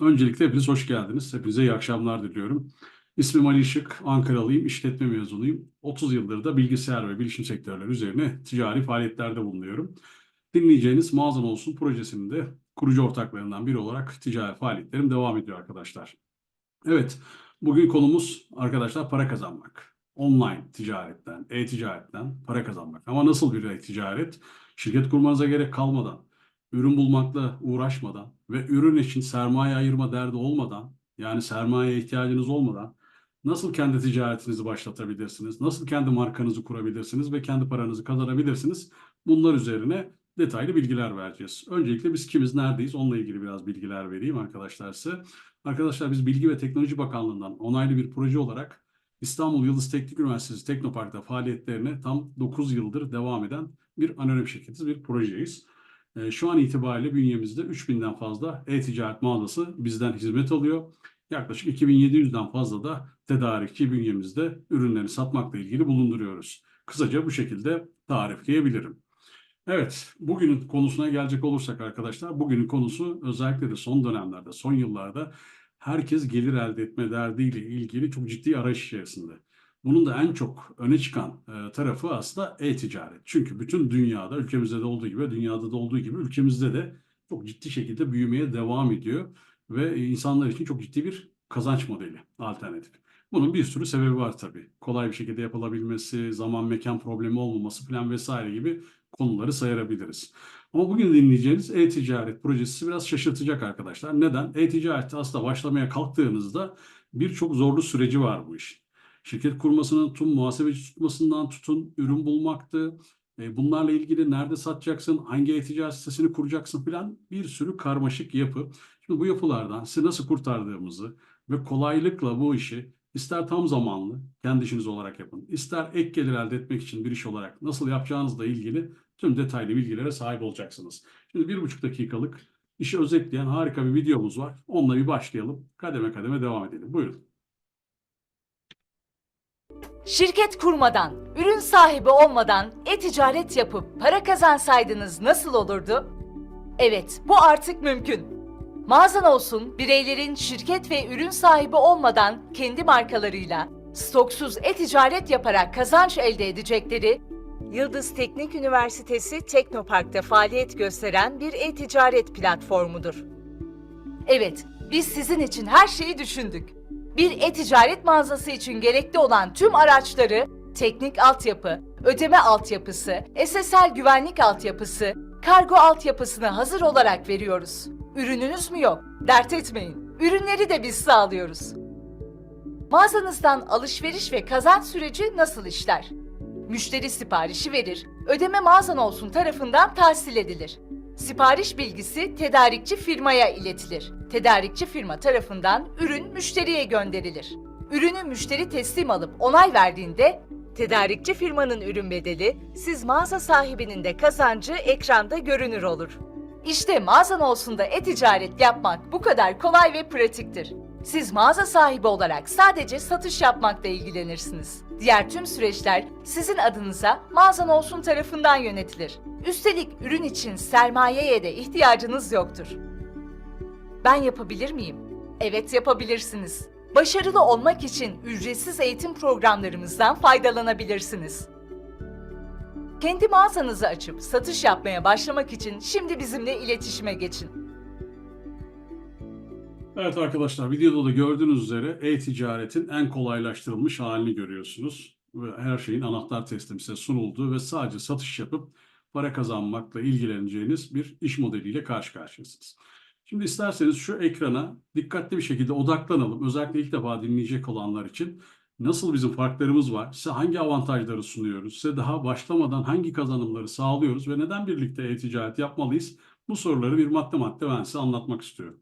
Öncelikle hepiniz hoş geldiniz. Hepinize iyi akşamlar diliyorum. İsmim Ali Işık, Ankaralıyım, işletme mezunuyum. 30 yıldır da bilgisayar ve bilişim sektörleri üzerine ticari faaliyetlerde bulunuyorum. Dinleyeceğiniz Mağazan Olsun projesinin de kurucu ortaklarından biri olarak ticari faaliyetlerim devam ediyor arkadaşlar. Evet, bugün konumuz arkadaşlar para kazanmak. Online ticaretten, e-ticaretten para kazanmak. Ama nasıl bir e-ticaret? Şirket kurmanıza gerek kalmadan, ürün bulmakla uğraşmadan ve ürün için sermaye ayırma derdi olmadan, yani sermayeye ihtiyacınız olmadan nasıl kendi ticaretinizi başlatabilirsiniz, nasıl kendi markanızı kurabilirsiniz ve kendi paranızı kazanabilirsiniz? Bunlar üzerine detaylı bilgiler vereceğiz. Öncelikle biz kimiz, neredeyiz? Onunla ilgili biraz bilgiler vereyim arkadaşlar size. Arkadaşlar biz Bilgi ve Teknoloji Bakanlığı'ndan onaylı bir proje olarak İstanbul Yıldız Teknik Üniversitesi Teknopark'ta faaliyetlerine tam 9 yıldır devam eden bir anonim şirketiz, bir projeyiz. E, Şu an itibariyle bünyemizde 3000'den fazla e-ticaret mağazası bizden hizmet alıyor. Yaklaşık 2700'den fazla da tedarikçi bünyemizde ürünlerini satmakla ilgili bulunduruyoruz. Kısaca bu şekilde tarifleyebilirim. Evet, bugünün konusuna gelecek olursak arkadaşlar, bugünün konusu özellikle de son dönemlerde, son yıllarda herkes gelir elde etme derdiyle ilgili çok ciddi arayış içerisinde. Bunun da en çok öne çıkan e, tarafı aslında e-ticaret. Çünkü bütün dünyada, ülkemizde de olduğu gibi, dünyada da olduğu gibi ülkemizde de çok ciddi şekilde büyümeye devam ediyor ve insanlar için çok ciddi bir kazanç modeli, alternatif. Bunun bir sürü sebebi var tabii. Kolay bir şekilde yapılabilmesi, zaman mekan problemi olmaması falan vesaire gibi konuları sayabiliriz. Ama bugün dinleyeceğiniz e-ticaret projesi biraz şaşırtacak arkadaşlar. Neden? E-ticarette aslında başlamaya kalktığınızda birçok zorlu süreci var bu işin. Şirket kurmasının tüm muhasebeci tutmasından tutun, ürün bulmaktı. E, bunlarla ilgili nerede satacaksın, hangi e-ticaret sitesini kuracaksın falan bir sürü karmaşık yapı. Şimdi bu yapılardan sizi nasıl kurtardığımızı ve kolaylıkla bu işi ister tam zamanlı kendi işiniz olarak yapın, ister ek gelir elde etmek için bir iş olarak nasıl yapacağınızla ilgili tüm detaylı bilgilere sahip olacaksınız. Şimdi bir buçuk dakikalık işi özetleyen harika bir videomuz var. Onunla bir başlayalım. Kademe kademe devam edelim. Buyurun. Şirket kurmadan, ürün sahibi olmadan e-ticaret yapıp para kazansaydınız nasıl olurdu? Evet, bu artık mümkün. Mağazan olsun, bireylerin şirket ve ürün sahibi olmadan kendi markalarıyla stoksuz e-ticaret yaparak kazanç elde edecekleri Yıldız Teknik Üniversitesi Teknopark'ta faaliyet gösteren bir e-ticaret platformudur. Evet, biz sizin için her şeyi düşündük. Bir e-ticaret mağazası için gerekli olan tüm araçları, teknik altyapı, ödeme altyapısı, SSL güvenlik altyapısı, kargo altyapısını hazır olarak veriyoruz. Ürününüz mü yok? Dert etmeyin. Ürünleri de biz sağlıyoruz. Mağazanızdan alışveriş ve kazanç süreci nasıl işler? Müşteri siparişi verir, ödeme mağazan olsun tarafından tahsil edilir. Sipariş bilgisi tedarikçi firmaya iletilir. Tedarikçi firma tarafından ürün müşteriye gönderilir. Ürünü müşteri teslim alıp onay verdiğinde tedarikçi firmanın ürün bedeli, siz mağaza sahibinin de kazancı ekranda görünür olur. İşte mağazan olsun da e-ticaret yapmak bu kadar kolay ve pratiktir. Siz mağaza sahibi olarak sadece satış yapmakla ilgilenirsiniz. Diğer tüm süreçler sizin adınıza mağazan olsun tarafından yönetilir. Üstelik ürün için sermayeye de ihtiyacınız yoktur. Ben yapabilir miyim? Evet yapabilirsiniz. Başarılı olmak için ücretsiz eğitim programlarımızdan faydalanabilirsiniz. Kendi mağazanızı açıp satış yapmaya başlamak için şimdi bizimle iletişime geçin. Evet arkadaşlar videoda da gördüğünüz üzere e-ticaretin en kolaylaştırılmış halini görüyorsunuz. Ve her şeyin anahtar teslim size sunulduğu ve sadece satış yapıp para kazanmakla ilgileneceğiniz bir iş modeliyle karşı karşıyasınız. Şimdi isterseniz şu ekrana dikkatli bir şekilde odaklanalım. Özellikle ilk defa dinleyecek olanlar için nasıl bizim farklarımız var, size hangi avantajları sunuyoruz, size daha başlamadan hangi kazanımları sağlıyoruz ve neden birlikte e-ticaret yapmalıyız? Bu soruları bir madde madde ben size anlatmak istiyorum.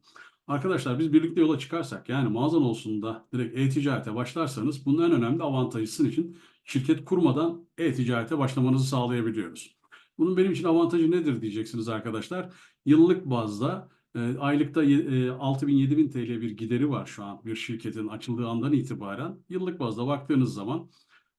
Arkadaşlar biz birlikte yola çıkarsak yani mağazan olsun da direkt e-ticarete başlarsanız bunun en önemli avantajı sizin için şirket kurmadan e-ticarete başlamanızı sağlayabiliyoruz. Bunun benim için avantajı nedir diyeceksiniz arkadaşlar. Yıllık bazda e, aylıkta e, 6000-7000 TL bir gideri var şu an bir şirketin açıldığı andan itibaren. Yıllık bazda baktığınız zaman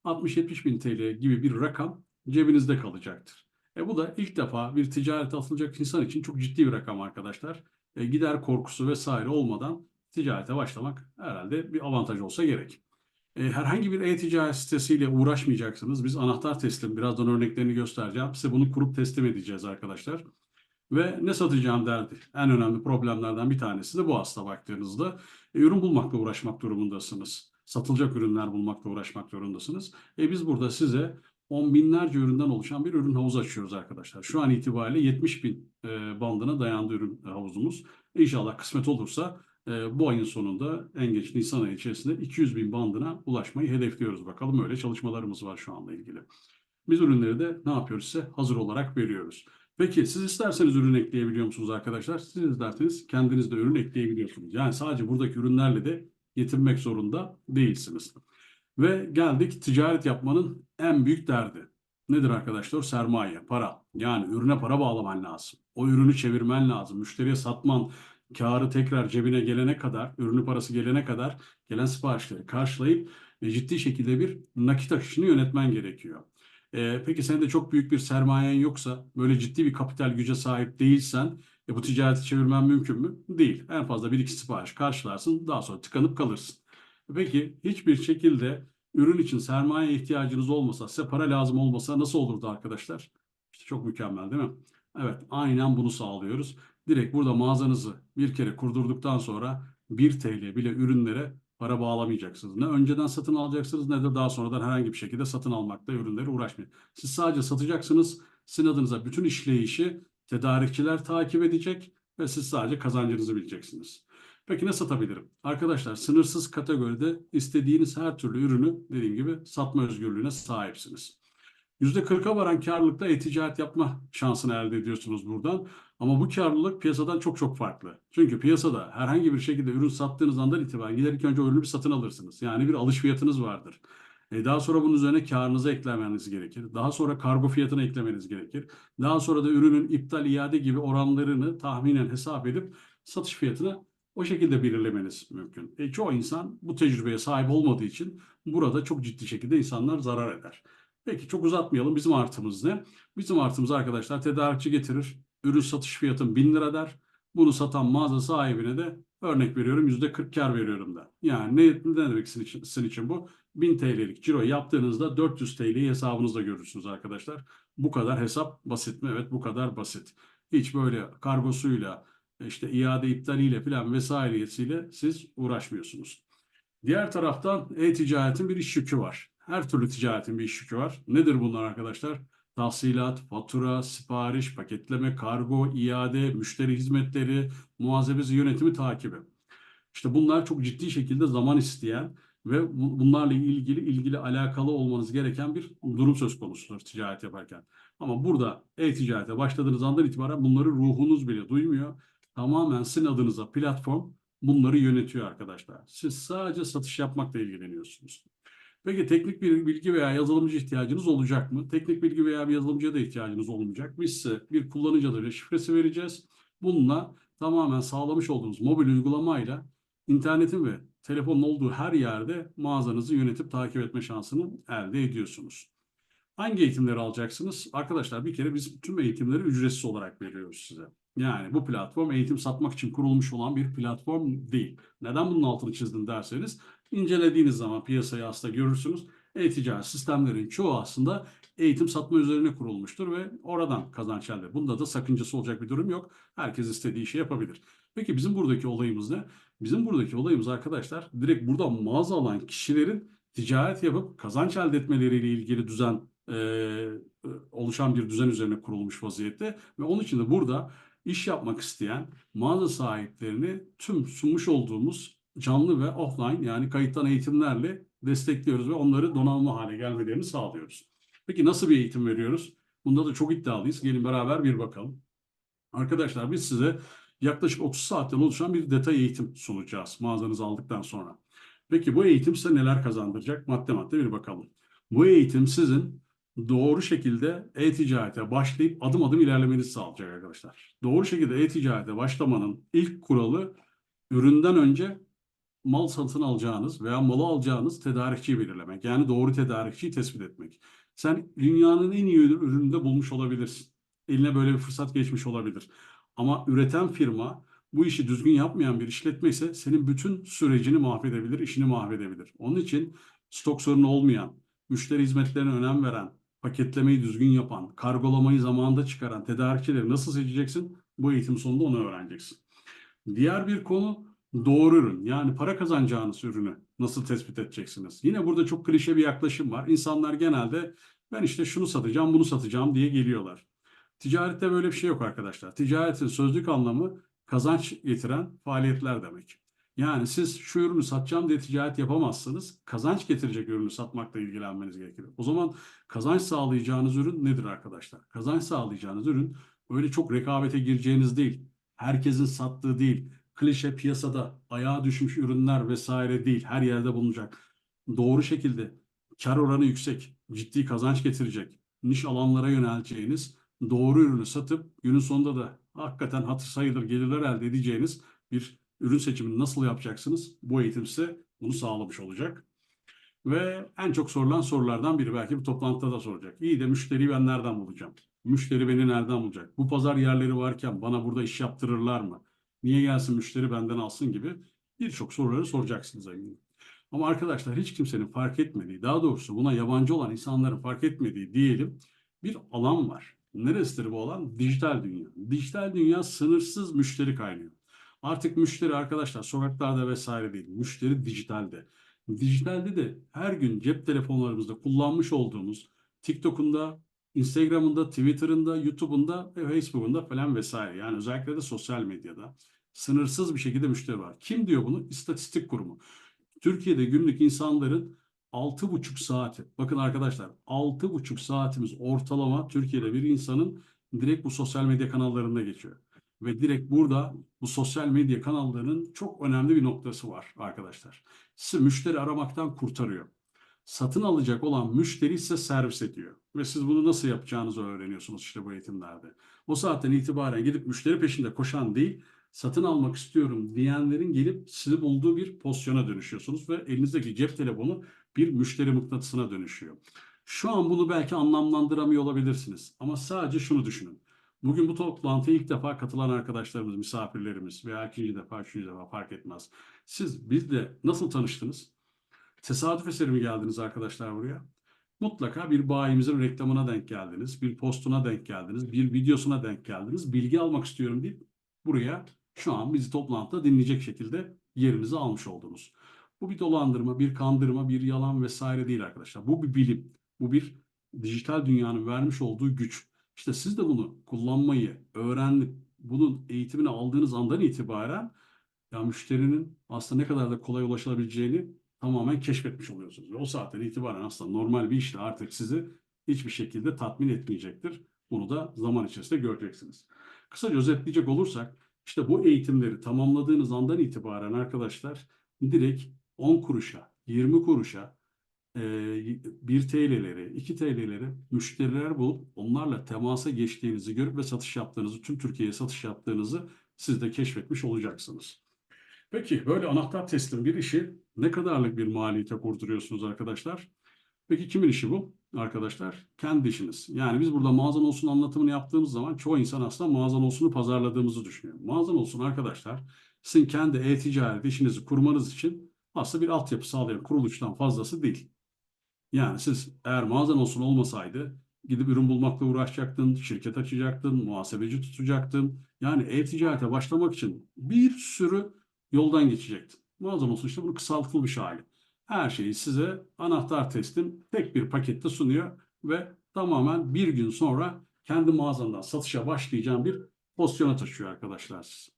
60-70 bin TL gibi bir rakam cebinizde kalacaktır. E bu da ilk defa bir ticarete atılacak insan için çok ciddi bir rakam arkadaşlar. E, gider korkusu vesaire olmadan ticarete başlamak herhalde bir avantaj olsa gerek. E, herhangi bir e-ticaret sitesiyle uğraşmayacaksınız. Biz anahtar teslim, birazdan örneklerini göstereceğim. Size bunu kurup teslim edeceğiz arkadaşlar. Ve ne satacağım derdi. En önemli problemlerden bir tanesi de bu aslında baktığınızda. E, ürün bulmakla uğraşmak durumundasınız. Satılacak ürünler bulmakla uğraşmak zorundasınız. E, biz burada size on binlerce üründen oluşan bir ürün havuzu açıyoruz arkadaşlar. Şu an itibariyle 70 bin e, bandına dayandı ürün havuzumuz. İnşallah kısmet olursa e, bu ayın sonunda en geç Nisan ayı içerisinde 200 bin bandına ulaşmayı hedefliyoruz. Bakalım öyle çalışmalarımız var şu anla ilgili. Biz ürünleri de ne yapıyoruz ise hazır olarak veriyoruz. Peki siz isterseniz ürün ekleyebiliyor musunuz arkadaşlar? Siz isterseniz kendiniz de ürün ekleyebiliyorsunuz. Yani sadece buradaki ürünlerle de yetinmek zorunda değilsiniz. Ve geldik ticaret yapmanın en büyük derdi. Nedir arkadaşlar? Sermaye, para. Yani ürüne para bağlaman lazım. O ürünü çevirmen lazım. Müşteriye satman, karı tekrar cebine gelene kadar, ürünü parası gelene kadar gelen siparişleri karşılayıp e, ciddi şekilde bir nakit akışını yönetmen gerekiyor. E, peki senin de çok büyük bir sermayen yoksa, böyle ciddi bir kapital güce sahip değilsen, e, bu ticareti çevirmen mümkün mü? Değil. En fazla bir iki sipariş karşılarsın, daha sonra tıkanıp kalırsın. Peki hiçbir şekilde ürün için sermaye ihtiyacınız olmasa, size para lazım olmasa nasıl olurdu arkadaşlar? İşte çok mükemmel değil mi? Evet, aynen bunu sağlıyoruz. Direkt burada mağazanızı bir kere kurdurduktan sonra 1 TL bile ürünlere para bağlamayacaksınız. Ne önceden satın alacaksınız ne de daha sonradan herhangi bir şekilde satın almakta ürünleri uğraşmayın. Siz sadece satacaksınız. Sizin adınıza bütün işleyişi tedarikçiler takip edecek ve siz sadece kazancınızı bileceksiniz. Peki ne satabilirim? Arkadaşlar sınırsız kategoride istediğiniz her türlü ürünü dediğim gibi satma özgürlüğüne sahipsiniz. %40'a varan karlılıkta e-ticaret yapma şansını elde ediyorsunuz buradan. Ama bu karlılık piyasadan çok çok farklı. Çünkü piyasada herhangi bir şekilde ürün sattığınız andan itibaren gider ilk önce ürünü bir satın alırsınız. Yani bir alış fiyatınız vardır. E daha sonra bunun üzerine karınızı eklemeniz gerekir. Daha sonra kargo fiyatını eklemeniz gerekir. Daha sonra da ürünün iptal iade gibi oranlarını tahminen hesap edip satış fiyatını o şekilde belirlemeniz mümkün. E, çoğu insan bu tecrübeye sahip olmadığı için burada çok ciddi şekilde insanlar zarar eder. Peki çok uzatmayalım. Bizim artımız ne? Bizim artımız arkadaşlar tedarikçi getirir. Ürün satış fiyatın 1000 lira der. Bunu satan mağaza sahibine de örnek veriyorum %40 kar veriyorum da. Yani ne, ne demek sizin için, sizin için bu? 1000 TL'lik ciro yaptığınızda 400 TL'yi hesabınızda görürsünüz arkadaşlar. Bu kadar hesap basit mi? Evet bu kadar basit. Hiç böyle kargosuyla işte iade iptaliyle falan vesairesiyle siz uğraşmıyorsunuz. Diğer taraftan e-ticaretin bir iş yükü var. Her türlü ticaretin bir iş yükü var. Nedir bunlar arkadaşlar? Tahsilat, fatura, sipariş, paketleme, kargo, iade, müşteri hizmetleri, muhasebesi yönetimi takibi. İşte bunlar çok ciddi şekilde zaman isteyen ve bu- bunlarla ilgili ilgili alakalı olmanız gereken bir durum söz konusudur ticaret yaparken. Ama burada e-ticarete başladığınız andan itibaren bunları ruhunuz bile duymuyor. Tamamen sizin adınıza platform bunları yönetiyor arkadaşlar. Siz sadece satış yapmakla ilgileniyorsunuz. Peki teknik bir bilgi veya yazılımcı ihtiyacınız olacak mı? Teknik bilgi veya bir yazılımcıya da ihtiyacınız olmayacak. Biz size bir kullanıcı adı ve şifresi vereceğiz. Bununla tamamen sağlamış olduğumuz mobil uygulamayla internetin ve telefonun olduğu her yerde mağazanızı yönetip takip etme şansını elde ediyorsunuz. Hangi eğitimleri alacaksınız? Arkadaşlar bir kere biz tüm eğitimleri ücretsiz olarak veriyoruz size. Yani bu platform eğitim satmak için kurulmuş olan bir platform değil. Neden bunun altını çizdim derseniz incelediğiniz zaman piyasayı aslında görürsünüz. E-ticaret sistemlerin çoğu aslında eğitim satma üzerine kurulmuştur ve oradan kazanç elde. Bunda da sakıncası olacak bir durum yok. Herkes istediği işi yapabilir. Peki bizim buradaki olayımız ne? Bizim buradaki olayımız arkadaşlar direkt burada mağaza alan kişilerin ticaret yapıp kazanç elde etmeleriyle ilgili düzen e, oluşan bir düzen üzerine kurulmuş vaziyette ve onun için de burada iş yapmak isteyen mağaza sahiplerini tüm sunmuş olduğumuz canlı ve offline yani kayıttan eğitimlerle destekliyoruz ve onları donanımlı hale gelmelerini sağlıyoruz. Peki nasıl bir eğitim veriyoruz? Bunda da çok iddialıyız. Gelin beraber bir bakalım. Arkadaşlar biz size yaklaşık 30 saatten oluşan bir detay eğitim sunacağız mağazanızı aldıktan sonra. Peki bu eğitim size neler kazandıracak? Madde madde bir bakalım. Bu eğitim sizin doğru şekilde e-ticarete başlayıp adım adım ilerlemenizi sağlayacak arkadaşlar. Doğru şekilde e-ticarete başlamanın ilk kuralı üründen önce mal satın alacağınız veya malı alacağınız tedarikçiyi belirlemek. Yani doğru tedarikçiyi tespit etmek. Sen dünyanın en iyi ürününü de bulmuş olabilirsin. Eline böyle bir fırsat geçmiş olabilir. Ama üreten firma bu işi düzgün yapmayan bir işletme ise senin bütün sürecini mahvedebilir, işini mahvedebilir. Onun için stok sorunu olmayan, müşteri hizmetlerine önem veren, paketlemeyi düzgün yapan, kargolamayı zamanında çıkaran tedarikçileri nasıl seçeceksin? Bu eğitim sonunda onu öğreneceksin. Diğer bir konu doğru ürün. Yani para kazanacağınız ürünü nasıl tespit edeceksiniz? Yine burada çok klişe bir yaklaşım var. İnsanlar genelde ben işte şunu satacağım, bunu satacağım diye geliyorlar. Ticarette böyle bir şey yok arkadaşlar. Ticaretin sözlük anlamı kazanç getiren faaliyetler demek. Yani siz şu ürünü satacağım diye ticaret yapamazsınız. Kazanç getirecek ürünü satmakla ilgilenmeniz gerekir. O zaman kazanç sağlayacağınız ürün nedir arkadaşlar? Kazanç sağlayacağınız ürün öyle çok rekabete gireceğiniz değil. Herkesin sattığı değil. Klişe piyasada ayağa düşmüş ürünler vesaire değil. Her yerde bulunacak. Doğru şekilde kar oranı yüksek, ciddi kazanç getirecek, niş alanlara yöneleceğiniz doğru ürünü satıp günün sonunda da hakikaten hatır sayılır gelirler elde edeceğiniz bir ürün seçimini nasıl yapacaksınız? Bu eğitim size bunu sağlamış olacak. Ve en çok sorulan sorulardan biri belki bu toplantıda da soracak. İyi de müşteriyi ben nereden bulacağım? Müşteri beni nereden bulacak? Bu pazar yerleri varken bana burada iş yaptırırlar mı? Niye gelsin müşteri benden alsın gibi birçok soruları soracaksınız eminim. Ama arkadaşlar hiç kimsenin fark etmediği, daha doğrusu buna yabancı olan insanların fark etmediği diyelim bir alan var. Neresidir bu alan? Dijital dünya. Dijital dünya sınırsız müşteri kaynıyor. Artık müşteri arkadaşlar sokaklarda vesaire değil. Müşteri dijitalde. Dijitalde de her gün cep telefonlarımızda kullanmış olduğumuz TikTok'unda, Instagram'ında, Twitter'ında, YouTube'unda ve Facebook'unda falan vesaire. Yani özellikle de sosyal medyada sınırsız bir şekilde müşteri var. Kim diyor bunu? İstatistik kurumu. Türkiye'de günlük insanların 6,5 saati, bakın arkadaşlar 6,5 saatimiz ortalama Türkiye'de bir insanın direkt bu sosyal medya kanallarında geçiyor. Ve direkt burada bu sosyal medya kanallarının çok önemli bir noktası var arkadaşlar. Sizi müşteri aramaktan kurtarıyor. Satın alacak olan müşteri ise servis ediyor. Ve siz bunu nasıl yapacağınızı öğreniyorsunuz işte bu eğitimlerde. O saatten itibaren gidip müşteri peşinde koşan değil, satın almak istiyorum diyenlerin gelip sizi bulduğu bir pozisyona dönüşüyorsunuz ve elinizdeki cep telefonu bir müşteri mıknatısına dönüşüyor. Şu an bunu belki anlamlandıramıyor olabilirsiniz ama sadece şunu düşünün. Bugün bu toplantıya ilk defa katılan arkadaşlarımız, misafirlerimiz veya ikinci defa, üçüncü defa fark etmez. Siz bizle nasıl tanıştınız? Tesadüf eseri mi geldiniz arkadaşlar buraya? Mutlaka bir bayimizin reklamına denk geldiniz, bir postuna denk geldiniz, bir videosuna denk geldiniz. Bilgi almak istiyorum deyip buraya şu an bizi toplantıda dinleyecek şekilde yerinizi almış oldunuz. Bu bir dolandırma, bir kandırma, bir yalan vesaire değil arkadaşlar. Bu bir bilim. Bu bir dijital dünyanın vermiş olduğu güç. İşte siz de bunu kullanmayı öğrenip bunun eğitimini aldığınız andan itibaren ya müşterinin aslında ne kadar da kolay ulaşılabileceğini tamamen keşfetmiş oluyorsunuz. Ve o saatten itibaren aslında normal bir işle artık sizi hiçbir şekilde tatmin etmeyecektir. Bunu da zaman içerisinde göreceksiniz. Kısaca özetleyecek olursak işte bu eğitimleri tamamladığınız andan itibaren arkadaşlar direkt 10 kuruşa, 20 kuruşa, 1 TL'leri, 2 TL'leri müşteriler bulup onlarla temasa geçtiğinizi görüp ve satış yaptığınızı, tüm Türkiye'ye satış yaptığınızı siz de keşfetmiş olacaksınız. Peki böyle anahtar teslim bir işi ne kadarlık bir maliyete kurduruyorsunuz arkadaşlar? Peki kimin işi bu arkadaşlar? Kendi işiniz. Yani biz burada mağazan olsun anlatımını yaptığımız zaman çoğu insan aslında mağazan olsunu pazarladığımızı düşünüyor. Mağazan olsun arkadaşlar sizin kendi e-ticaret işinizi kurmanız için aslında bir altyapı sağlayan kuruluştan fazlası değil. Yani siz eğer mağazan olsun olmasaydı gidip ürün bulmakla uğraşacaktın, şirket açacaktın, muhasebeci tutacaktın. Yani e-ticarete başlamak için bir sürü yoldan geçecektin. Mağazan olsun işte bunu kısaltılmış hali. Her şeyi size anahtar teslim tek bir pakette sunuyor ve tamamen bir gün sonra kendi mağazandan satışa başlayacağın bir pozisyona taşıyor arkadaşlar siz.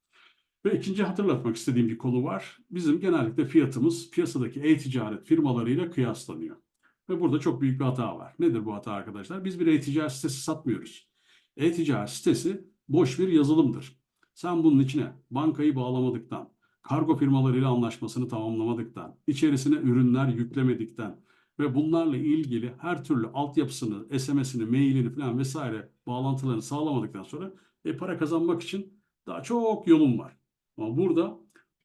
Ve ikinci hatırlatmak istediğim bir konu var. Bizim genellikle fiyatımız piyasadaki e-ticaret firmalarıyla kıyaslanıyor. Ve burada çok büyük bir hata var. Nedir bu hata arkadaşlar? Biz bir e-ticaret sitesi satmıyoruz. E-ticaret sitesi boş bir yazılımdır. Sen bunun içine bankayı bağlamadıktan, kargo firmalarıyla anlaşmasını tamamlamadıktan, içerisine ürünler yüklemedikten ve bunlarla ilgili her türlü altyapısını, SMS'ini, mailini falan vesaire bağlantılarını sağlamadıktan sonra e, para kazanmak için daha çok yolun var. Ama burada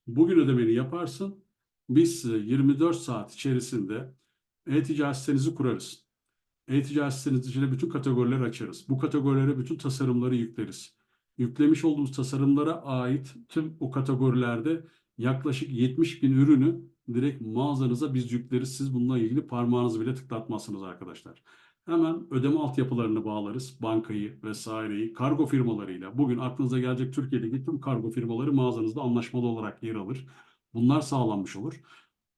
bugün ödemeni yaparsın. Biz size 24 saat içerisinde e-ticaret sitenizi kurarız. E-ticaret siteniz içine bütün kategorileri açarız. Bu kategorilere bütün tasarımları yükleriz. yüklemiş olduğumuz tasarımlara ait tüm o kategorilerde yaklaşık 70 bin ürünü direkt mağazanıza biz yükleriz. Siz bununla ilgili parmağınızı bile tıklatmazsınız arkadaşlar. Hemen ödeme altyapılarını bağlarız. Bankayı vesaireyi kargo firmalarıyla. Bugün aklınıza gelecek Türkiye'deki tüm kargo firmaları mağazanızda anlaşmalı olarak yer alır. Bunlar sağlanmış olur.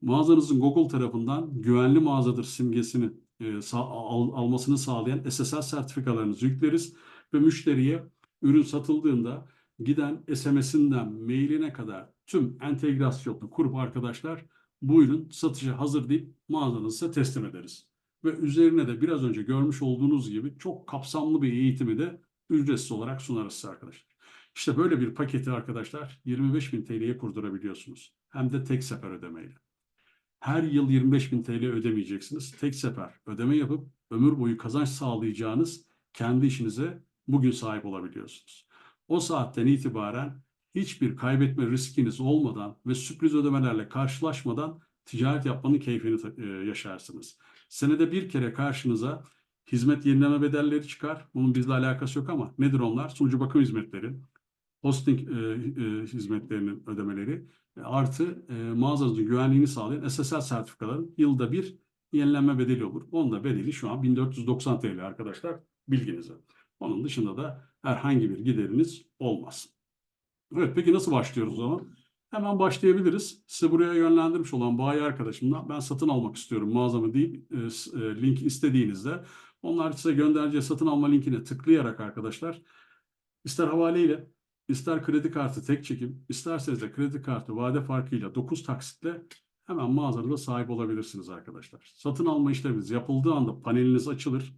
Mağazanızın Google tarafından güvenli mağazadır simgesini e, sa- al- almasını sağlayan SSL sertifikalarınızı yükleriz ve müşteriye ürün satıldığında giden SMS'inden mailine kadar tüm entegrasyonunu kurup arkadaşlar bu ürün satışa hazır deyip mağazanıza teslim ederiz. Ve üzerine de biraz önce görmüş olduğunuz gibi çok kapsamlı bir eğitimi de ücretsiz olarak sunarız size arkadaşlar. İşte böyle bir paketi arkadaşlar 25.000 TL'ye kurdurabiliyorsunuz. Hem de tek sefer ödemeyle. Her yıl 25.000 TL ödemeyeceksiniz. Tek sefer ödeme yapıp ömür boyu kazanç sağlayacağınız kendi işinize bugün sahip olabiliyorsunuz. O saatten itibaren hiçbir kaybetme riskiniz olmadan ve sürpriz ödemelerle karşılaşmadan ticaret yapmanın keyfini e, yaşarsınız. Senede bir kere karşınıza hizmet yenileme bedelleri çıkar. Bunun bizle alakası yok ama nedir onlar? Sunucu bakım hizmetleri, hosting e, e, hizmetlerinin ödemeleri e, artı e, mağazanızın güvenliğini sağlayan SSL sertifikaların yılda bir yenilenme bedeli olur. Onun da bedeli şu an 1490 TL arkadaşlar bilginize. Onun dışında da herhangi bir gideriniz olmaz. Evet peki nasıl başlıyoruz o zaman? Hemen başlayabiliriz. Size buraya yönlendirmiş olan bayi arkadaşımla ben satın almak istiyorum mağazamı değil e, e, link istediğinizde onlar size göndereceği satın alma linkine tıklayarak arkadaşlar ister havaleyle ister kredi kartı tek çekim isterseniz de kredi kartı vade farkıyla 9 taksitle hemen mağazanıza sahip olabilirsiniz arkadaşlar. Satın alma işleminiz yapıldığı anda paneliniz açılır.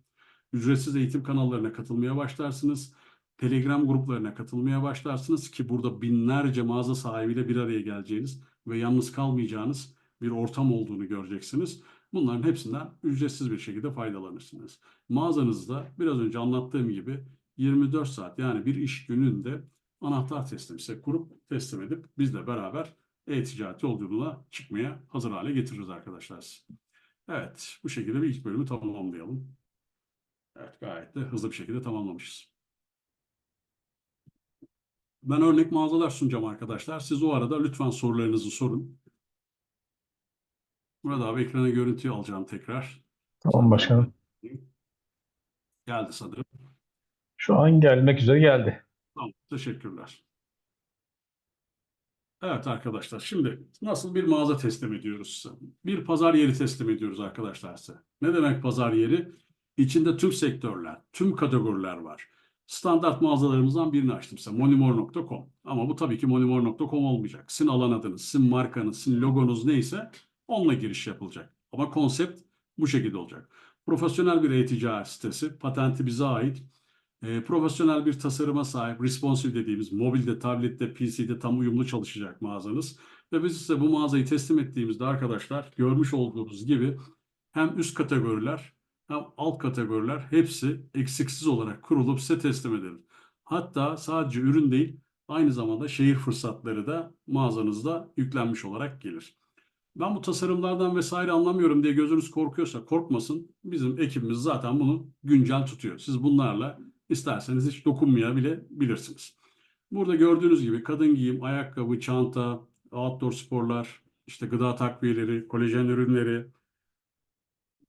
Ücretsiz eğitim kanallarına katılmaya başlarsınız. Telegram gruplarına katılmaya başlarsınız ki burada binlerce mağaza sahibiyle bir araya geleceğiniz ve yalnız kalmayacağınız bir ortam olduğunu göreceksiniz. Bunların hepsinden ücretsiz bir şekilde faydalanırsınız. Mağazanızda biraz önce anlattığım gibi 24 saat yani bir iş gününde anahtar teslim size kurup teslim edip bizle beraber e-ticaret yolculuğuna çıkmaya hazır hale getiririz arkadaşlar. Evet bu şekilde bir ilk bölümü tamamlayalım. Evet gayet de hızlı bir şekilde tamamlamışız. Ben örnek mağazalar sunacağım arkadaşlar. Siz o arada lütfen sorularınızı sorun. Burada abi ekrana görüntüyü alacağım tekrar. Tamam başkanım. Geldi sanırım. Şu an gelmek üzere geldi. Tamam, teşekkürler. Evet arkadaşlar, şimdi nasıl bir mağaza teslim ediyoruz size? Bir pazar yeri teslim ediyoruz arkadaşlar size. Ne demek pazar yeri? İçinde tüm sektörler, tüm kategoriler var. Standart mağazalarımızdan birini açtım size, monimor.com. Ama bu tabii ki monimor.com olmayacak. Sizin alan adınız, sizin markanız, sizin logonuz neyse onunla giriş yapılacak. Ama konsept bu şekilde olacak. Profesyonel bir e-ticaret sitesi, patenti bize ait. E, profesyonel bir tasarıma sahip, responsive dediğimiz mobilde, tablette, PC'de tam uyumlu çalışacak mağazanız. Ve biz size bu mağazayı teslim ettiğimizde arkadaşlar görmüş olduğunuz gibi hem üst kategoriler hem alt kategoriler hepsi eksiksiz olarak kurulup size teslim edilir. Hatta sadece ürün değil aynı zamanda şehir fırsatları da mağazanızda yüklenmiş olarak gelir. Ben bu tasarımlardan vesaire anlamıyorum diye gözünüz korkuyorsa korkmasın. Bizim ekibimiz zaten bunu güncel tutuyor. Siz bunlarla isterseniz hiç dokunmayabilirsiniz. Burada gördüğünüz gibi kadın giyim, ayakkabı, çanta, outdoor sporlar, işte gıda takviyeleri, kolajen ürünleri,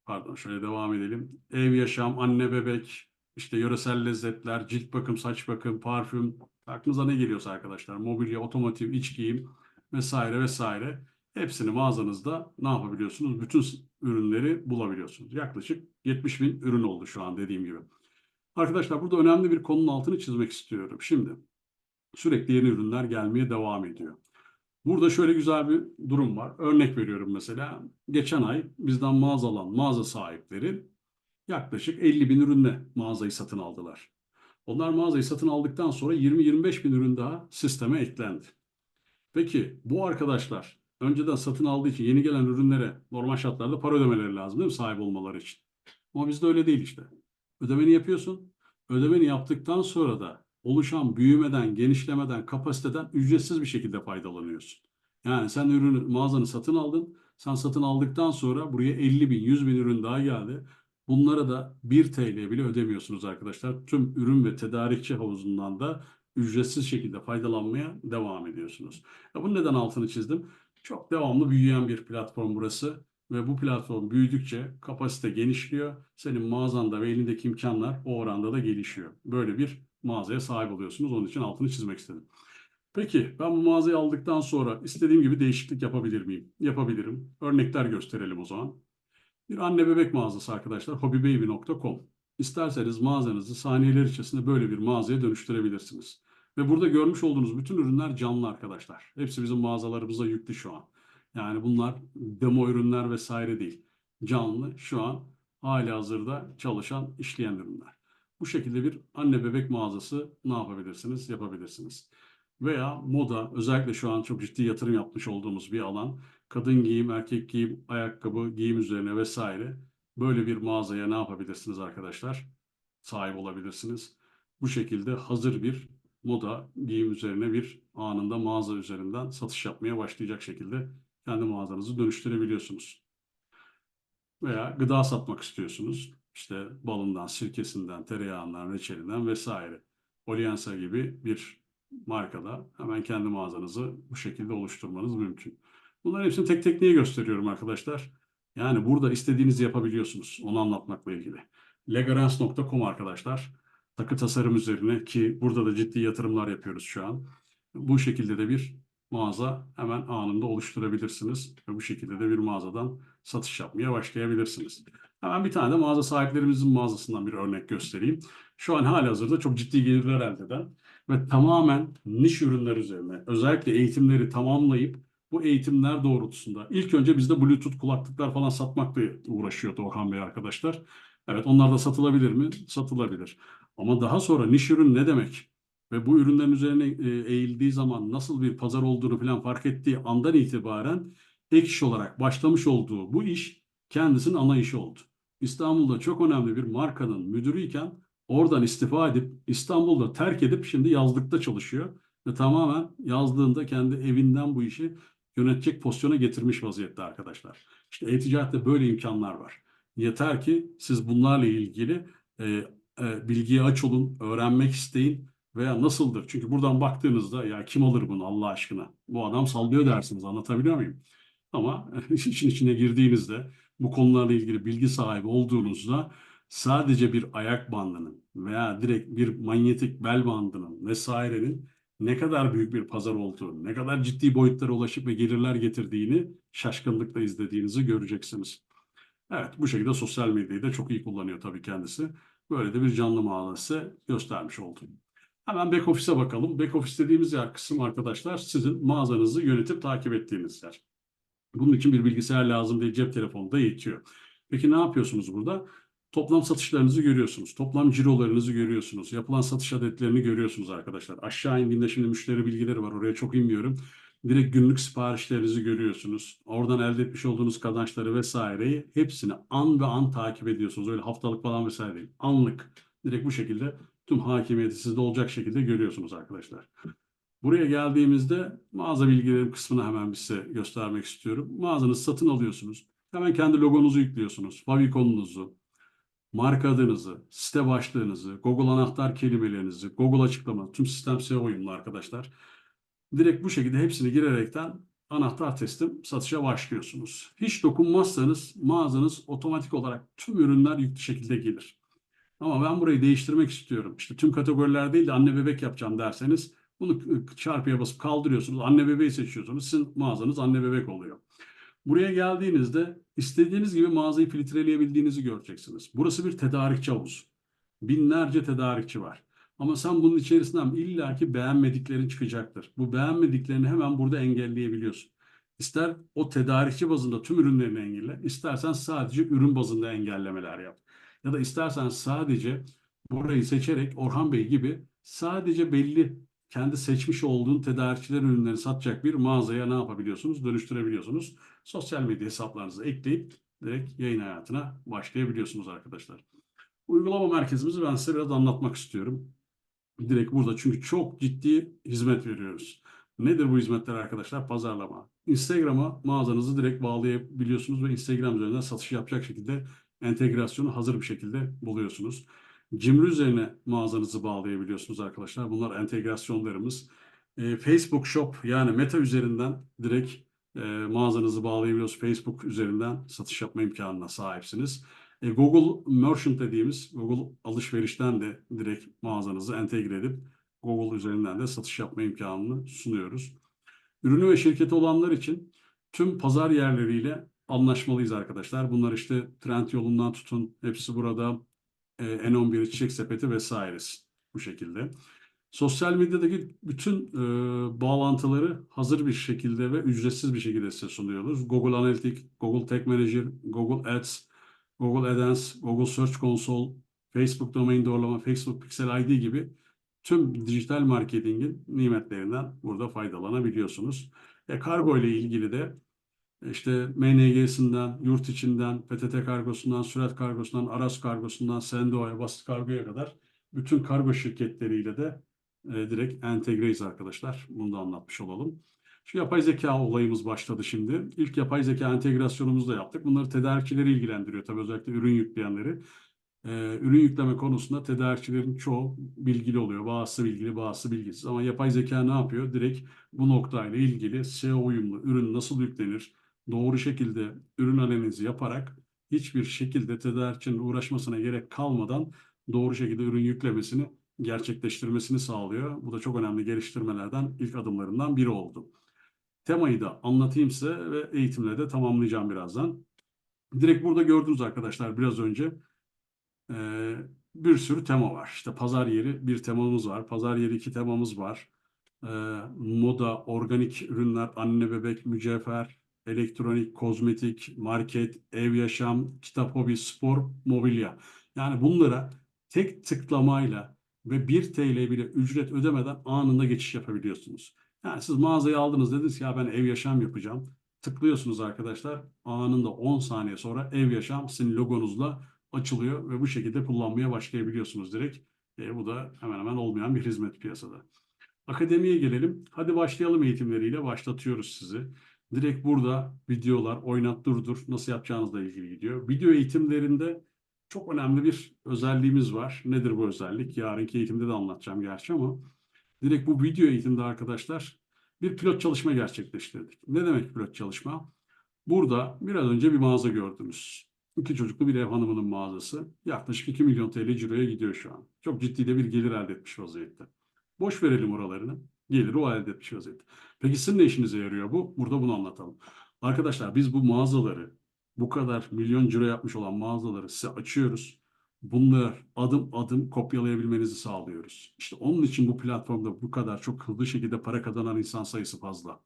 pardon şöyle devam edelim. Ev yaşam, anne bebek, işte yöresel lezzetler, cilt bakım, saç bakım, parfüm, aklınıza ne geliyorsa arkadaşlar, mobilya, otomotiv, iç giyim vesaire vesaire. Hepsini mağazanızda ne yapabiliyorsunuz? Bütün ürünleri bulabiliyorsunuz. Yaklaşık 70 bin ürün oldu şu an dediğim gibi. Arkadaşlar burada önemli bir konunun altını çizmek istiyorum. Şimdi sürekli yeni ürünler gelmeye devam ediyor. Burada şöyle güzel bir durum var. Örnek veriyorum mesela. Geçen ay bizden mağaza alan mağaza sahipleri yaklaşık 50 bin ürünle mağazayı satın aldılar. Onlar mağazayı satın aldıktan sonra 20-25 bin ürün daha sisteme eklendi. Peki bu arkadaşlar önceden satın aldığı için yeni gelen ürünlere normal şartlarda para ödemeleri lazım değil mi sahip olmaları için? Ama bizde öyle değil işte. Ödemeni yapıyorsun. Ödemeni yaptıktan sonra da oluşan büyümeden, genişlemeden, kapasiteden ücretsiz bir şekilde faydalanıyorsun. Yani sen ürünü, mağazanı satın aldın. Sen satın aldıktan sonra buraya 50 bin, 100 bin ürün daha geldi. Bunlara da 1 TL bile ödemiyorsunuz arkadaşlar. Tüm ürün ve tedarikçi havuzundan da ücretsiz şekilde faydalanmaya devam ediyorsunuz. Ya bunu neden altını çizdim? Çok devamlı büyüyen bir platform burası ve bu platform büyüdükçe kapasite genişliyor. Senin mağazanda ve elindeki imkanlar o oranda da gelişiyor. Böyle bir mağazaya sahip oluyorsunuz. Onun için altını çizmek istedim. Peki ben bu mağazayı aldıktan sonra istediğim gibi değişiklik yapabilir miyim? Yapabilirim. Örnekler gösterelim o zaman. Bir anne bebek mağazası arkadaşlar hobbybaby.com. İsterseniz mağazanızı saniyeler içerisinde böyle bir mağazaya dönüştürebilirsiniz. Ve burada görmüş olduğunuz bütün ürünler canlı arkadaşlar. Hepsi bizim mağazalarımıza yüklü şu an. Yani bunlar demo ürünler vesaire değil. Canlı şu an hali hazırda çalışan işleyen ürünler. Bu şekilde bir anne bebek mağazası ne yapabilirsiniz? Yapabilirsiniz. Veya moda özellikle şu an çok ciddi yatırım yapmış olduğumuz bir alan. Kadın giyim, erkek giyim, ayakkabı, giyim üzerine vesaire. Böyle bir mağazaya ne yapabilirsiniz arkadaşlar? Sahip olabilirsiniz. Bu şekilde hazır bir moda, giyim üzerine bir anında mağaza üzerinden satış yapmaya başlayacak şekilde kendi mağazanızı dönüştürebiliyorsunuz. Veya gıda satmak istiyorsunuz. İşte balından, sirkesinden, tereyağından, reçelinden vesaire. Oliansa gibi bir markada hemen kendi mağazanızı bu şekilde oluşturmanız mümkün. Bunların hepsini tek tek niye gösteriyorum arkadaşlar? Yani burada istediğinizi yapabiliyorsunuz. Onu anlatmakla ilgili. Legarance.com arkadaşlar. Takı tasarım üzerine ki burada da ciddi yatırımlar yapıyoruz şu an. Bu şekilde de bir mağaza hemen anında oluşturabilirsiniz. Ve bu şekilde de bir mağazadan satış yapmaya başlayabilirsiniz. Hemen bir tane de mağaza sahiplerimizin mağazasından bir örnek göstereyim. Şu an halihazırda çok ciddi gelirler elde eden ve tamamen niş ürünler üzerine özellikle eğitimleri tamamlayıp bu eğitimler doğrultusunda ilk önce bizde Bluetooth kulaklıklar falan satmakla uğraşıyordu Orhan Bey arkadaşlar. Evet onlar da satılabilir mi? Satılabilir. Ama daha sonra niş ürün ne demek? Ve bu ürünlerin üzerine e, eğildiği zaman nasıl bir pazar olduğunu falan fark ettiği andan itibaren ek iş olarak başlamış olduğu bu iş kendisinin ana işi oldu. İstanbul'da çok önemli bir markanın müdürüyken oradan istifa edip İstanbul'da terk edip şimdi yazlıkta çalışıyor. Ve tamamen yazdığında kendi evinden bu işi yönetecek pozisyona getirmiş vaziyette arkadaşlar. İşte e-ticarette böyle imkanlar var. Yeter ki siz bunlarla ilgili e, e, bilgiye aç olun, öğrenmek isteyin veya nasıldır? Çünkü buradan baktığınızda ya kim alır bunu Allah aşkına? Bu adam sallıyor dersiniz anlatabiliyor muyum? Ama işin içine girdiğinizde bu konularla ilgili bilgi sahibi olduğunuzda sadece bir ayak bandının veya direkt bir manyetik bel bandının vesairenin ne kadar büyük bir pazar olduğunu, ne kadar ciddi boyutlara ulaşıp ve gelirler getirdiğini şaşkınlıkla izlediğinizi göreceksiniz. Evet bu şekilde sosyal medyayı da çok iyi kullanıyor tabii kendisi. Böyle de bir canlı mağazası göstermiş oldum. Hemen back office'e bakalım. Back office dediğimiz yer kısım arkadaşlar sizin mağazanızı yönetip takip ettiğiniz yer. Bunun için bir bilgisayar lazım değil, cep telefonu da yetiyor. Peki ne yapıyorsunuz burada? Toplam satışlarınızı görüyorsunuz. Toplam cirolarınızı görüyorsunuz. Yapılan satış adetlerini görüyorsunuz arkadaşlar. Aşağı indiğinde şimdi müşteri bilgileri var. Oraya çok inmiyorum. Direkt günlük siparişlerinizi görüyorsunuz. Oradan elde etmiş olduğunuz kazançları vesaireyi hepsini an ve an takip ediyorsunuz. Öyle haftalık falan vesaire değil. Anlık. Direkt bu şekilde tüm hakimiyeti sizde olacak şekilde görüyorsunuz arkadaşlar. Buraya geldiğimizde mağaza bilgileri kısmını hemen bir size göstermek istiyorum. Mağazanızı satın alıyorsunuz. Hemen kendi logonuzu yüklüyorsunuz. Favikonunuzu, marka adınızı, site başlığınızı, Google anahtar kelimelerinizi, Google açıklama, tüm sistem size uyumlu arkadaşlar. Direkt bu şekilde hepsini girerekten anahtar teslim satışa başlıyorsunuz. Hiç dokunmazsanız mağazanız otomatik olarak tüm ürünler yüklü şekilde gelir. Ama ben burayı değiştirmek istiyorum. İşte tüm kategoriler değil de anne bebek yapacağım derseniz bunu çarpıya basıp kaldırıyorsunuz. Anne bebeği seçiyorsunuz. Sizin mağazanız anne bebek oluyor. Buraya geldiğinizde istediğiniz gibi mağazayı filtreleyebildiğinizi göreceksiniz. Burası bir tedarikçi havuzu. Binlerce tedarikçi var. Ama sen bunun içerisinden illaki beğenmediklerin çıkacaktır. Bu beğenmediklerini hemen burada engelleyebiliyorsun. İster o tedarikçi bazında tüm ürünlerini engelle, istersen sadece ürün bazında engellemeler yap. Ya da istersen sadece burayı seçerek Orhan Bey gibi sadece belli kendi seçmiş olduğun tedarikçiler ürünlerini satacak bir mağazaya ne yapabiliyorsunuz? Dönüştürebiliyorsunuz. Sosyal medya hesaplarınızı ekleyip direkt yayın hayatına başlayabiliyorsunuz arkadaşlar. Uygulama merkezimizi ben size biraz anlatmak istiyorum. Direkt burada çünkü çok ciddi hizmet veriyoruz. Nedir bu hizmetler arkadaşlar? Pazarlama. Instagram'a mağazanızı direkt bağlayabiliyorsunuz ve Instagram üzerinden satış yapacak şekilde entegrasyonu hazır bir şekilde buluyorsunuz. Cimri üzerine mağazanızı bağlayabiliyorsunuz arkadaşlar. Bunlar entegrasyonlarımız. E, Facebook Shop yani Meta üzerinden direkt e, mağazanızı bağlayabiliyorsunuz. Facebook üzerinden satış yapma imkanına sahipsiniz. E, Google Merchant dediğimiz Google alışverişten de direkt mağazanızı entegre edip Google üzerinden de satış yapma imkanını sunuyoruz. Ürünü ve şirketi olanlar için tüm pazar yerleriyle anlaşmalıyız arkadaşlar. Bunlar işte Trend yolundan tutun hepsi burada e, N11 çiçek sepeti vesairesi bu şekilde. Sosyal medyadaki bütün e, bağlantıları hazır bir şekilde ve ücretsiz bir şekilde size sunuyoruz. Google Analytics, Google Tag Manager, Google Ads, Google AdSense, Google Search Console, Facebook domain doğrulama, Facebook Pixel ID gibi tüm dijital marketingin nimetlerinden burada faydalanabiliyorsunuz. E, kargo ile ilgili de işte MNG'sinden, yurt içinden, PTT kargosundan, sürat kargosundan, Aras kargosundan, Sendo'ya, basit kargoya kadar bütün kargo şirketleriyle de e, direkt entegreyiz arkadaşlar. Bunu da anlatmış olalım. Şu yapay zeka olayımız başladı şimdi. İlk yapay zeka entegrasyonumuzu da yaptık. Bunları tedarikçileri ilgilendiriyor. Tabii özellikle ürün yükleyenleri. Ee, ürün yükleme konusunda tedarikçilerin çoğu bilgili oluyor. Bazısı bilgili, bazısı bilgisiz. Ama yapay zeka ne yapıyor? Direkt bu noktayla ilgili SEO uyumlu ürün nasıl yüklenir? Doğru şekilde ürün analizi yaparak hiçbir şekilde tedarikçinin uğraşmasına gerek kalmadan doğru şekilde ürün yüklemesini gerçekleştirmesini sağlıyor. Bu da çok önemli geliştirmelerden ilk adımlarından biri oldu. Temayı da anlatayım size ve eğitimle de tamamlayacağım birazdan. Direkt burada gördünüz arkadaşlar biraz önce ee, bir sürü tema var. İşte pazar yeri bir temamız var. Pazar yeri iki temamız var. Ee, moda, organik ürünler, anne bebek, mücevher, elektronik, kozmetik, market, ev yaşam, kitap hobi, spor, mobilya. Yani bunlara tek tıklamayla ve 1 TL bile ücret ödemeden anında geçiş yapabiliyorsunuz. Yani siz mağazayı aldınız dediniz ki ya ben ev yaşam yapacağım. Tıklıyorsunuz arkadaşlar. Anında 10 saniye sonra ev yaşam sizin logonuzla açılıyor ve bu şekilde kullanmaya başlayabiliyorsunuz direkt. E, bu da hemen hemen olmayan bir hizmet piyasada. Akademiye gelelim. Hadi başlayalım eğitimleriyle. Başlatıyoruz sizi. Direkt burada videolar, oynat durdur nasıl yapacağınızla ilgili gidiyor. Video eğitimlerinde çok önemli bir özelliğimiz var. Nedir bu özellik? Yarınki eğitimde de anlatacağım gerçi ama direkt bu video eğitimde arkadaşlar bir pilot çalışma gerçekleştirdik. Ne demek pilot çalışma? Burada biraz önce bir mağaza gördünüz. İki çocuklu bir ev hanımının mağazası. Yaklaşık 2 milyon TL ciroya gidiyor şu an. Çok ciddi de bir gelir elde etmiş vaziyette. Boş verelim oralarını. Geliri o elde etmiş vaziyette. Peki sizin ne işinize yarıyor bu? Burada bunu anlatalım. Arkadaşlar biz bu mağazaları, bu kadar milyon ciro yapmış olan mağazaları size açıyoruz. Bunları adım adım kopyalayabilmenizi sağlıyoruz. İşte onun için bu platformda bu kadar çok hızlı şekilde para kazanan insan sayısı fazla.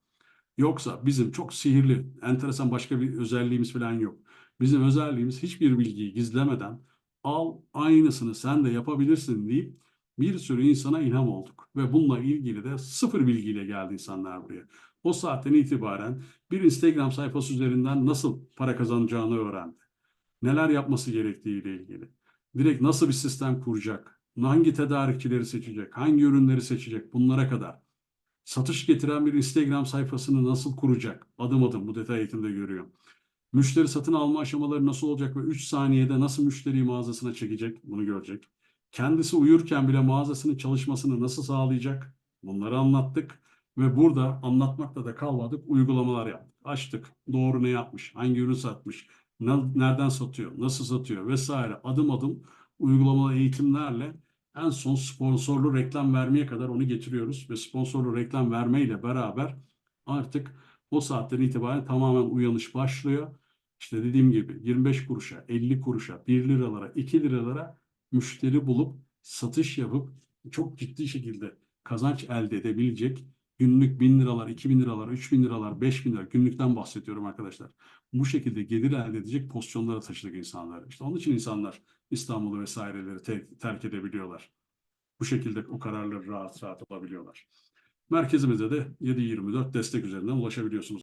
Yoksa bizim çok sihirli, enteresan başka bir özelliğimiz falan yok. Bizim özelliğimiz hiçbir bilgiyi gizlemeden al aynısını sen de yapabilirsin deyip bir sürü insana ilham olduk. Ve bununla ilgili de sıfır bilgiyle geldi insanlar buraya. O saatten itibaren bir Instagram sayfası üzerinden nasıl para kazanacağını öğrendi. Neler yapması gerektiğiyle ilgili. Direkt nasıl bir sistem kuracak, hangi tedarikçileri seçecek, hangi ürünleri seçecek bunlara kadar. Satış getiren bir Instagram sayfasını nasıl kuracak? Adım adım bu detay eğitimde görüyorum. Müşteri satın alma aşamaları nasıl olacak ve 3 saniyede nasıl müşteriyi mağazasına çekecek bunu görecek. Kendisi uyurken bile mağazasının çalışmasını nasıl sağlayacak bunları anlattık. Ve burada anlatmakla da kalmadık uygulamalar yaptık. Açtık doğru ne yapmış, hangi ürün satmış, ne- nereden satıyor, nasıl satıyor vesaire adım adım uygulamalı eğitimlerle en son sponsorlu reklam vermeye kadar onu getiriyoruz. Ve sponsorlu reklam vermeyle beraber artık o saatten itibaren tamamen uyanış başlıyor. İşte dediğim gibi 25 kuruşa, 50 kuruşa, 1 liralara, 2 liralara müşteri bulup satış yapıp çok ciddi şekilde kazanç elde edebilecek günlük 1000 liralar, 2000 liralar, 3000 liralar, 5000 lira günlükten bahsediyorum arkadaşlar. Bu şekilde gelir elde edecek pozisyonlara taşıdık insanlar. İşte onun için insanlar İstanbul'u vesaireleri te- terk edebiliyorlar. Bu şekilde o kararları rahat rahat alabiliyorlar. Merkezimize de 7-24 destek üzerinden ulaşabiliyorsunuz.